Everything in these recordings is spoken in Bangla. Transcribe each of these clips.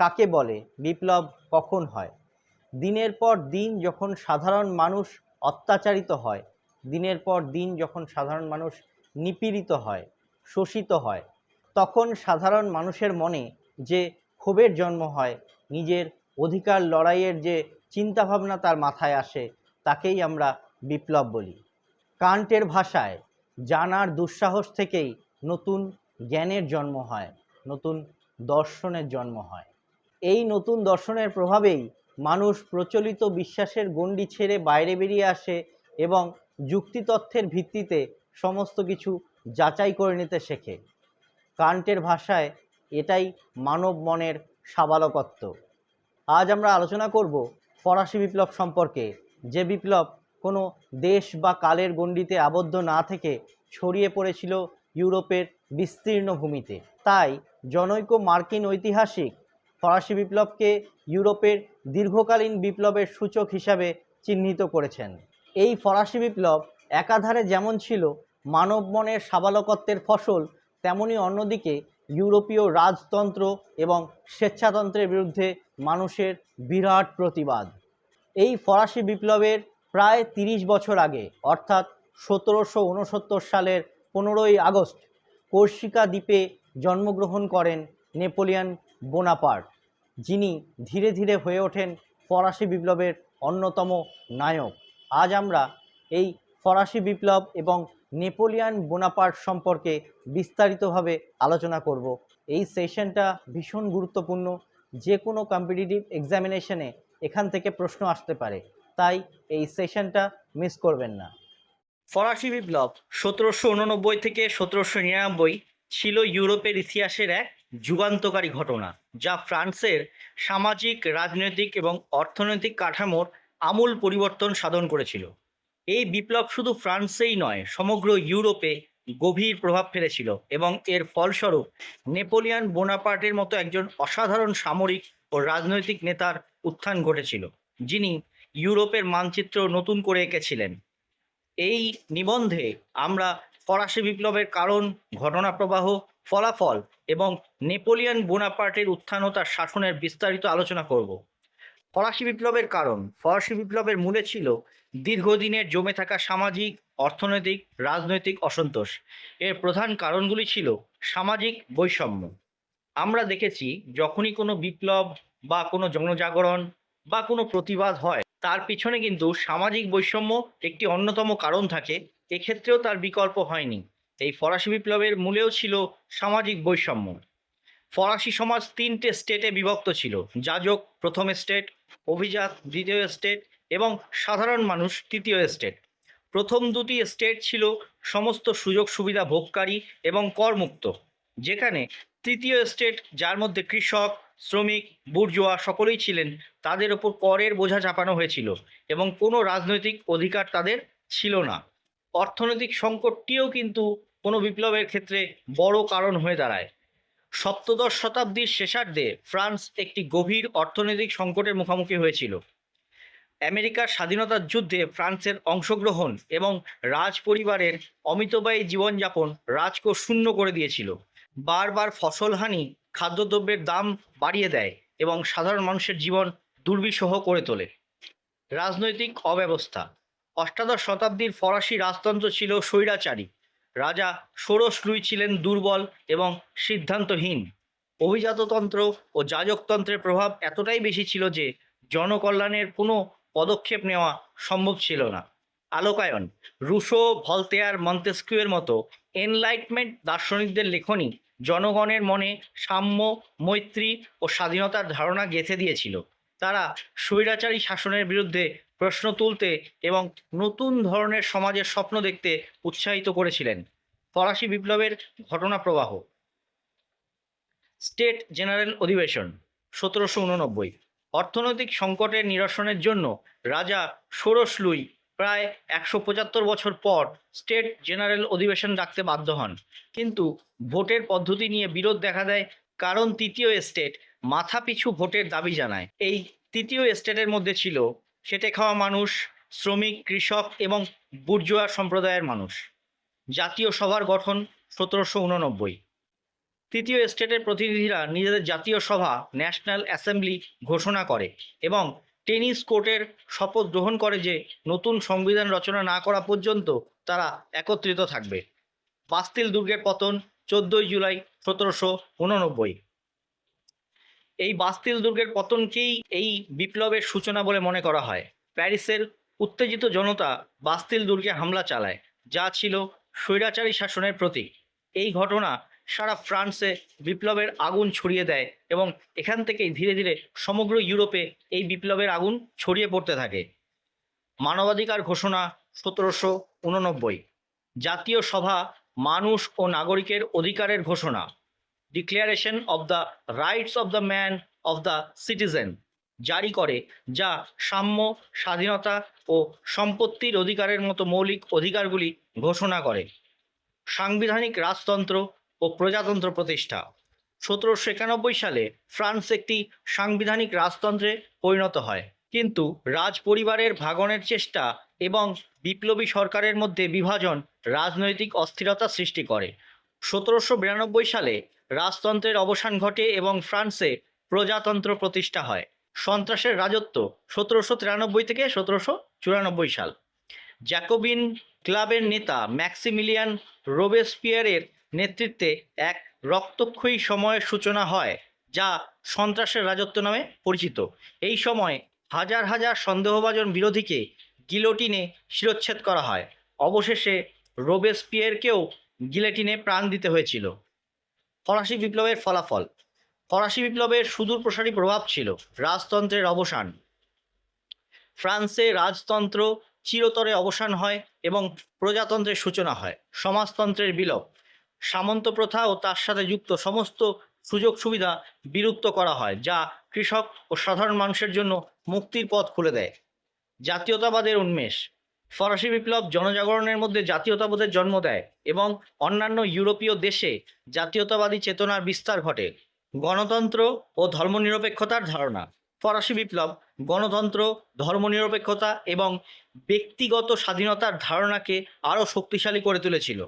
কাকে বলে? বিপ্লব কখন হয়? দিনের পর দিন যখন সাধারণ মানুষ অত্যাচারিত হয়, দিনের পর দিন যখন সাধারণ মানুষ নিপীড়িত হয়, শোষিত হয়, তখন সাধারণ মানুষের মনে যে ক্ষোভের জন্ম হয়, নিজের অধিকার লড়াইয়ের যে চিন্তাভাবনা তার মাথায় আসে, তাকেই আমরা বিপ্লব বলি। কান্টের ভাষায়, জানার দুঃসাহস থেকেই নতুন জ্ঞানের জন্ম হয়, নতুন দর্শনের জন্ম হয়। এই নতুন দর্শনের প্রভাবেই মানুষ প্রচলিত বিশ্বাসের গণ্ডি ছেড়ে বাইরে বেরিয়ে আসে এবং যুক্তিতথ্যের ভিত্তিতে সমস্ত কিছু যাচাই করে নিতে শেখে। কান্টের ভাষায় এটাই মানব মনের সাবালকত্ব। আজ আমরা আলোচনা করব ফরাসি বিপ্লব সম্পর্কে, যে বিপ্লব কোনো দেশ বা কালের গণ্ডিতে আবদ্ধ না থেকে ছড়িয়ে পড়েছিল ইউরোপের বিস্তীর্ণ ভূমিতে। তাই জনৈক মার্কিন ঐতিহাসিক ফরাসি বিপ্লবকে ইউরোপের দীর্ঘকালীন বিপ্লবের সূচক হিসাবে চিহ্নিত করেছেন। এই ফরাসি বিপ্লব একাধারে যেমন ছিল মানব মনের সাবালকত্বের ফসল, তেমনি অন্যদিকে ইউরোপীয় রাজতন্ত্র এবং স্বেচ্ছাতন্ত্রের বিরুদ্ধে মানুষের বিরাট প্রতিবাদ। এই ফরাসি বিপ্লবের প্রায় তিরিশ বছর আগে, অর্থাৎ সতেরোশো উনসত্তর সালের পনেরোই আগস্ট, কর্সিকা দ্বীপে জন্মগ্রহণ করেন নেপোলিয়ন বোনাপার্ট, যিনি ধীরে ধীরে হয়ে ওঠেন ফরাসি বিপ্লবের অন্যতম নায়ক। আজ আমরা এই ফরাসি বিপ্লব এবং নেপোলিয়ান বোনাপার্ট সম্পর্কে বিস্তারিতভাবে আলোচনা করব। এই সেশনটা ভীষণ গুরুত্বপূর্ণ। যে কোনো কম্পিটিটিভ এক্সামিনেশনে এখান থেকে প্রশ্ন আসতে পারে। তাই এই সেশনটা মিস করবেন না। ফরাসি বিপ্লব সতেরোশো উননব্বই থেকে সতেরোশো নিরানব্বই ছিল ইউরোপের ইতিহাসের এক যুগান্তকারী ঘটনা, যা ফ্রান্সের সামাজিক, রাজনৈতিক এবং অর্থনৈতিক কাঠামোর আমূল পরিবর্তন সাধন করেছিল। এই বিপ্লব শুধু ফ্রান্সেই নয়, সমগ্র ইউরোপে গভীর প্রভাব ফেলেছিল এবং এর ফলস্বরূপ নেপোলিয়ান বোনাপার্টের মতো একজন অসাধারণ সামরিক ও রাজনৈতিক নেতার উত্থান ঘটেছিল, যিনি ইউরোপের মানচিত্র নতুন করে এঁকেছিলেন। এই নিবন্ধে আমরা ফরাসি বিপ্লবের কারণ ঘটনা প্রবাহ ফলাফল এবং নেপোলিয়ান বোনাপার্টের উত্থান ও তার শাসনের বিস্তারিত আলোচনা করব। ফরাসি বিপ্লবের কারণ। ফরাসি বিপ্লবের মূলে ছিল দীর্ঘদিনের জমে থাকা সামাজিক, অর্থনৈতিক, রাজনৈতিক অসন্তোষ। এর প্রধান কারণগুলি ছিল সামাজিক বৈষম্য। আমরা দেখেছি যখনই কোনো বিপ্লব বা কোনো জনজাগরণ বা কোনো প্রতিবাদ হয়, তার পিছনে কিন্তু সামাজিক বৈষম্য একটি অন্যতম কারণ থাকে। এক্ষেত্রেও তার বিকল্প হয়নি। এই ফরাসি বিপ্লবের মূলেও ছিল সামাজিক বৈষম্য। ফরাসি সমাজ তিনটে স্টেটে বিভক্ত ছিল। যাজক প্রথম স্টেট, অভিজাত দ্বিতীয় স্টেট এবং সাধারণ মানুষ তৃতীয় স্টেট। প্রথম দুটি স্টেট ছিল সমস্ত সুযোগ সুবিধা ভোগকারী এবং করমুক্ত, যেখানে তৃতীয় স্টেট, যার মধ্যে কৃষক, শ্রমিক, বুর্জোয়া সকলেই ছিলেন, তাদের ওপর করের বোঝা চাপানো হয়েছিল এবং কোনো রাজনৈতিক অধিকার তাদের ছিল না। অর্থনৈতিক সংকটটিও কিন্তু কোনো বিপ্লবের ক্ষেত্রে বড় কারণ হয়ে দাঁড়ায়। সপ্তদশ শতাব্দীর শেষার্ধে ফ্রান্স একটি গভীর অর্থনৈতিক সংকটের মুখোমুখি হয়েছিল। আমেরিকার স্বাধীনতার যুদ্ধে ফ্রান্সের অংশগ্রহণ এবং রাজ পরিবারের অমিতব্যয়ী জীবনযাপন রাজকোষ শূন্য করে দিয়েছিল। বারবার ফসলহানি খাদ্যদ্রব্যের দাম বাড়িয়ে দেয় এবং সাধারণ মানুষের জীবন দুর্বিষহ করে তোলে। রাজনৈতিক অব্যবস্থা। অষ্টাদশ শতাব্দীর ফরাসি রাজতন্ত্র ছিল স্বৈরাচারী। রাজা ষোড়শ ছিলেন দুর্বল এবং সিদ্ধান্তহীন। অভিজাততন্ত্র ও যাজকতন্ত্রের প্রভাব এতটাই বেশি ছিল যে জনকল্যাণের কোনো পদক্ষেপ নেওয়া সম্ভব ছিল না। আলোকায়ন, রুশো, ভলতেয়ার, মন্তেস্কিউয়ের মতো এনলাইটমেন্ট দার্শনিকদের লেখনী জনগণের মনে সাম্য, মৈত্রী ও স্বাধীনতার ধারণা গেঁথে দিয়েছিল। তারা স্বৈরাচারী শাসনের বিরুদ্ধে প্রশ্ন তুলতে এবং নতুন ধরনের সমাজের স্বপ্ন দেখতে উৎসাহিত করেছিলেন। ফরাসি বিপ্লবের ঘটনা প্রবাহ। স্টেট জেনারেল অধিবেশন, সতেরোশো উননব্বই। অর্থনৈতিক সংকটের নিরসনের জন্য রাজা ষোড়শ লুই প্রায় একশো পঁচাত্তর বছর পর স্টেট জেনারেল অধিবেশন ডাকতে বাধ্য হন। কিন্তু ভোটের পদ্ধতি নিয়ে বিরোধ দেখা দেয় কারণ তৃতীয় স্টেট মাথাপিছু ভোটের দাবি জানায়। এই তৃতীয় স্টেটের মধ্যে ছিল খেটে খাওয়া মানুষ, শ্রমিক, কৃষক এবং বুর্জোয়া সম্প্রদায়ের মানুষ। জাতীয় সভার গঠন সতেরোশো উননব্বই। তৃতীয় স্টেটের প্রতিনিধিরা নিজেদের জাতীয় সভা, ন্যাশনাল অ্যাসেম্বলি ঘোষণা করে এবং টেনিস কোর্টের শপথ গ্রহণ করে যে নতুন সংবিধান রচনা না করা পর্যন্ত তারা একত্রিত থাকবে। বাস্তিল দুর্গের পতন চোদ্দই জুলাই সতেরোশো উননব্বই। এই বাস্তিল দুর্গের পতনকেই এই বিপ্লবের সূচনা বলে মনে করা হয়। প্যারিসের উত্তেজিত জনতা বাস্তিল দুর্গে হামলা চালায়, যা ছিল স্বৈরাচারী শাসনের প্রতীক। এই ঘটনা সারা ফ্রান্সে বিপ্লবের আগুন ছড়িয়ে দেয় এবং এখান থেকেই ধীরে ধীরে সমগ্র ইউরোপে এই বিপ্লবের আগুন ছড়িয়ে পড়তে থাকে। মানবাধিকার ঘোষণা সতেরোশো উননব্বই। জাতীয় সভা মানুষ ও নাগরিকের অধিকারের ঘোষণা। Declaration of the rights of the man of the citizen জারি করে, যা সাম্য, স্বাধীনতা ও সম্পত্তির অধিকারের মতো মৌলিক অধিকারগুলি ঘোষণা করে। সাংবিধানিক রাজতন্ত্র ও প্রজাতন্ত্র প্রতিষ্ঠা। সতেরোশো একানব্বই সালে ফ্রান্স একটি সাংবিধানিক রাজতন্ত্রে পরিণত হয়। কিন্তু রাজ পরিবারের ভাগনের চেষ্টা এবং বিপ্লবী সরকারের মধ্যে বিভাজন রাজনৈতিক অস্থিরতা সৃষ্টি করে। সতেরোশো বিরানব্বই সালে রাজতন্ত্রের অবসান ঘটে এবং ফ্রান্সে প্রজাতন্ত্র প্রতিষ্ঠা হয়। সন্ত্রাসের রাজত্ব সতেরোশো তিরানব্বই থেকে সতেরোশো চুরানব্বই সাল। জ্যাকোবিন ক্লাবের নেতা ম্যাক্সিমিলিয়ান রোবেসপিয়ারের নেতৃত্বে এক রক্তক্ষয়ী সময়ের সূচনা হয়, যা সন্ত্রাসের রাজত্ব নামে পরিচিত। এই সময় হাজার হাজার সন্দেহভাজন বিরোধীকে গিলোটিনে শিরচ্ছেদ করা হয়। অবশেষে রোবেসপিয়ারকেও গিলেটিনে প্রাণ দিতে হয়েছিল। ফরাসি বিপ্লবের ফলাফল। ফরাসি বিপ্লবের সুদূর প্রসারী প্রভাব ছিল রাজতন্ত্রের অবসান। ফ্রান্সে রাজতন্ত্র চিরতরে অবসান হয় এবং প্রজাতন্ত্রের সূচনা হয়, সমাজতন্ত্রের বিলোপ। সামন্ত প্রথা ও তার সাথে যুক্ত সমস্ত সুযোগ সুবিধা বিলুপ্ত করা হয়, যা কৃষক ও সাধারণ মানুষের জন্য মুক্তির পথ খুলে দেয়। জাতীয়তাবাদের উন্মেষ। ফরাসি বিপ্লব জনজাগরণের মধ্যে জাতীয়তাবোধের জন্ম দেয় এবং অন্যান্য ইউরোপীয় দেশে জাতীয়তাবাদী চেতনার বিস্তার ঘটে। গণতন্ত্র ও ধর্মনিরপেক্ষতার ধারণা। ফরাসি বিপ্লব গণতন্ত্র, ধর্মনিরপেক্ষতা এবং ব্যক্তিগত স্বাধীনতার ধারণাকে আরও শক্তিশালী করে তুলেছিল।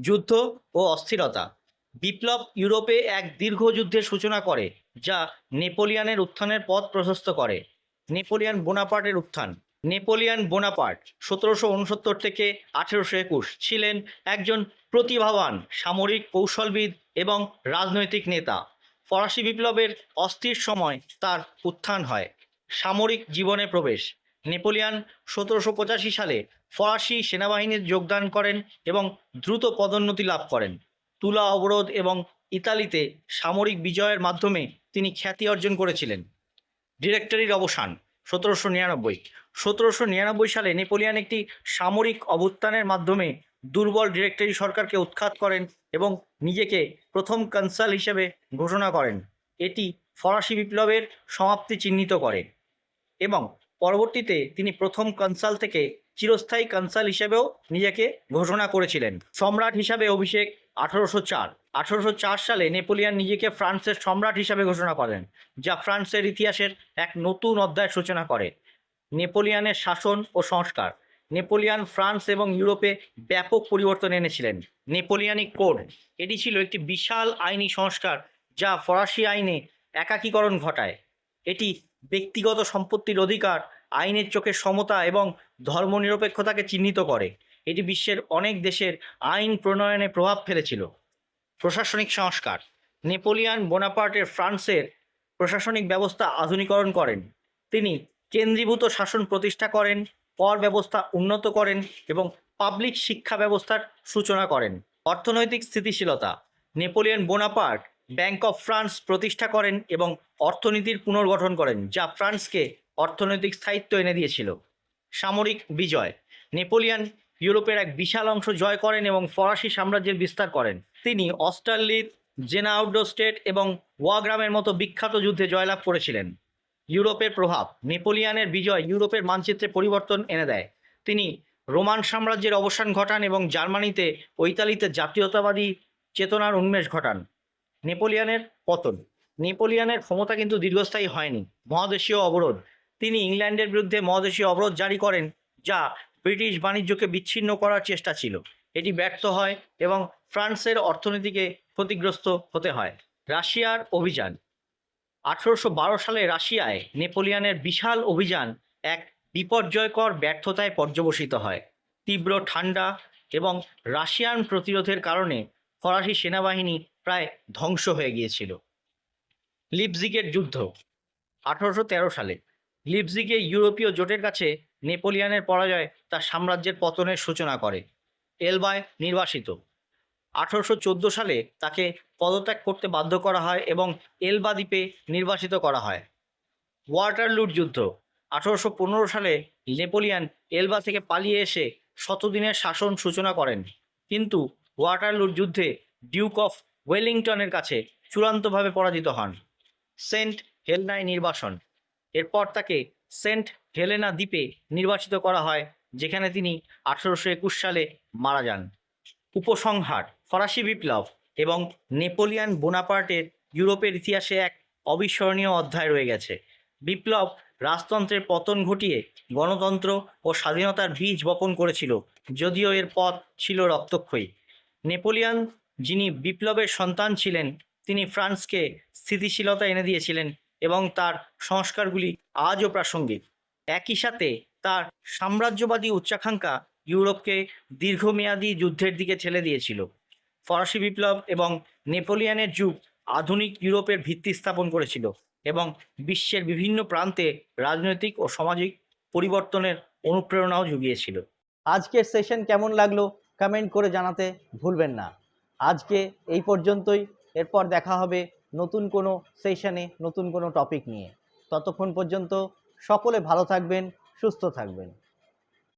যুদ্ধ ও অস্থিরতা। বিপ্লব ইউরোপে এক দীর্ঘ যুদ্ধের সূচনা করে, যা নেপোলিয়ানের উত্থানের পথ প্রশস্ত করে। নেপোলিয়ান বোনাপার্টের উত্থান। নেপোলিয়ান বোনাপার্ট সতেরোশো উনসত্তর থেকে আঠেরোশো একুশ ছিলেন একজন প্রতিভাবান, সামরিক কৌশলবিদ এবং রাজনৈতিক নেতা। ফরাসি বিপ্লবের অস্থির সময় তার উত্থান হয়। সামরিক জীবনে প্রবেশ। নেপোলিয়ান সতেরোশো পঁচাশি সালে ফরাসি সেনাবাহিনীর যোগদান করেন এবং দ্রুত পদোন্নতি লাভ করেন। তুলা অবরোধ এবং ইতালিতে সামরিক বিজয়ের মাধ্যমে তিনি খ্যাতি অর্জন করেছিলেন। ডিরেক্টরির অবসান সতেরোশো নিরানব্বই সতেরোশো নিরানব্বই সালে নেপোলিয়ান একটি সামরিক অভ্যুত্থানের মাধ্যমে দুর্বল ডিরেক্টরি সরকারকে উৎখাত করেন এবং নিজেকে প্রথম কনসাল হিসেবে ঘোষণা করেন। এটি ফরাসি বিপ্লবের সমাপ্তি চিহ্নিত করে এবং পরবর্তীতে তিনি প্রথম কনসাল থেকে চিরস্থায়ী কনসাল হিসেবেও নিজেকে ঘোষণা করেছিলেন। সম্রাট হিসাবে অভিষেক আঠারোশো চার। আঠারোশো চার সালে নেপোলিয়ান নিজেকে ফ্রান্সের সম্রাট হিসাবে ঘোষণা করেন, যা ফ্রান্সের ইতিহাসের এক নতুন অধ্যায়ের সূচনা করে। নেপোলিয়ানের শাসন ও সংস্কার। নেপোলিয়ান, ফ্রান্স এবং ইউরোপে ব্যাপক পরিবর্তন এনেছিলেন। নেপোলিয়ানিক কোড, এটি ছিল একটি বিশাল আইনি সংস্কার যা ফরাসি আইনে একাকীকরণ ঘটায়। এটি ব্যক্তিগত সম্পত্তির অধিকার, আইনের চোখে সমতা এবং ধর্মনিরপেক্ষতাকে চিহ্নিত করে। এটি বিশ্বের অনেক দেশের আইন প্রণয়নে প্রভাব ফেলেছিল। প্রশাসনিক সংস্কার, নেপোলিয়ান বোনাপার্টের ফ্রান্সের প্রশাসনিক ব্যবস্থা আধুনিকরণ করেন। তিনি কেন্দ্রীভূত শাসন প্রতিষ্ঠা করেন, কর ব্যবস্থা উন্নত করেন এবং পাবলিক শিক্ষা ব্যবস্থার সূচনা করেন। অর্থনৈতিক স্থিতিশীলতা, Napoleon Bonaparte, bank of France প্রতিষ্ঠা করেন এবং অর্থনীতির পুনর্গঠন করেন, যা ফ্রান্সকে অর্থনৈতিক স্থায়িত্ব এনে দিয়েছিল। সামরিক বিজয়, নেপোলিয়ান ইউরোপের এক বিশাল অংশ জয় করেন এবং ফরাসি সাম্রাজ্যের বিস্তার করেন। তিনি অস্টারলিথ জেনা আউটডোর স্টেট এবং ওয়াগ্রামের মতো বিখ্যাত যুদ্ধে জয়লাভ করেছিলেন। ইউরোপের প্রভাব। নেপোলিয়ানের বিজয় ইউরোপের মানচিত্রে পরিবর্তন এনে দেয়। তিনি রোমান সাম্রাজ্যের অবসান ঘটান এবং জার্মানিতে ও ইতালিতে জাতীয়তাবাদী চেতনার উন্মেষ ঘটান। নেপোলিয়ানের পতন। নেপোলিয়ানের ক্ষমতা কিন্তু দীর্ঘস্থায়ী হয়নি। মহাদেশীয় অবরোধ। তিনি ইংল্যান্ডের বিরুদ্ধে মহাদেশীয় অবরোধ জারি করেন, যা ব্রিটিশ বাণিজ্যকে বিচ্ছিন্ন করার চেষ্টা ছিল। এটি ব্যর্থ হয় এবং ফ্রান্সের অর্থনীতিকে ক্ষতিগ্রস্ত হতে হয়। রাশিয়ার অভিযান। আঠারোশো বারো সালে রাশিয়ায় নেপোলিয়ানের বিশাল অভিযান এক বিপর্যয়কর ব্যর্থতায় পর্যবসিত হয়। তীব্র ঠান্ডা এবং রাশিয়ান প্রতিরোধের কারণে ফরাসি সেনাবাহিনী প্রায় ধ্বংস হয়ে গিয়েছিল। লিপজিগের যুদ্ধ আঠারোশো তেরো সালে। লিপজিগে ইউরোপীয় জোটের কাছে নেপোলিয়ানের পরাজয় তার সাম্রাজ্যের পতনের সূচনা করে। এলবায় নির্বাসিত। আঠারোশো চোদ্দ সালে তাকে পদত্যাগ করতে বাধ্য করা হয় এবং এলবা দ্বীপে নির্বাসিত করা হয়। ওয়াটারলুর যুদ্ধ, আঠারোশো পনেরো সালে নেপোলিয়ান এলবা থেকে পালিয়ে এসে শতদিনের শাসন সূচনা করেন। কিন্তু ওয়াটারলুর যুদ্ধে ডিউক অফ ওয়েলিংটনের কাছে চূড়ান্তভাবে পরাজিত হন। সেন্ট হেলনায় নির্বাসন, এরপর তাকে সেন্ট হেলেনা দ্বীপে নির্বাচিত করা হয়, যেখানে তিনি আঠারোশো একুশ সালে মারা যান। উপসংহার, ফরাসি বিপ্লব এবং নেপোলিয়ান বোনাপার্টের ইউরোপের ইতিহাসে এক অবিস্মরণীয় অধ্যায় রয়ে গেছে। বিপ্লব রাজতন্ত্রের পতন ঘটিয়ে গণতন্ত্র ও স্বাধীনতার বীজ বপন করেছিল, যদিও এর পথ ছিল রক্তক্ষয়ী। নেপোলিয়ান, যিনি বিপ্লবের সন্তান ছিলেন, তিনি ফ্রান্সকে স্থিতিশীলতা এনে দিয়েছিলেন এবং তার সংস্কারগুলি আজও প্রাসঙ্গিক। একই সাথে তার সাম্রাজ্যবাদী উচ্চাকাঙ্ক্ষা ইউরোপকে দীর্ঘমেয়াদী যুদ্ধের দিকে ঠেলে দিয়েছিল। ফরাসি বিপ্লব এবং নেপোলিয়ানের যুগ আধুনিক ইউরোপের ভিত্তি স্থাপন করেছিল এবং বিশ্বের বিভিন্ন প্রান্তে রাজনৈতিক ও সামাজিক পরিবর্তনের অনুপ্রেরণাও জুগিয়েছিল। আজকের সেশন কেমন লাগল কমেন্ট করে জানাতে ভুলবেন না। আজকে এই পর্যন্তই। এরপর দেখা হবে নতুন কোনো সেশনে নতুন কোনো টপিক নিয়ে। ততক্ষণ পর্যন্ত সকলে ভালো থাকবেন, সুস্থ থাকবেন।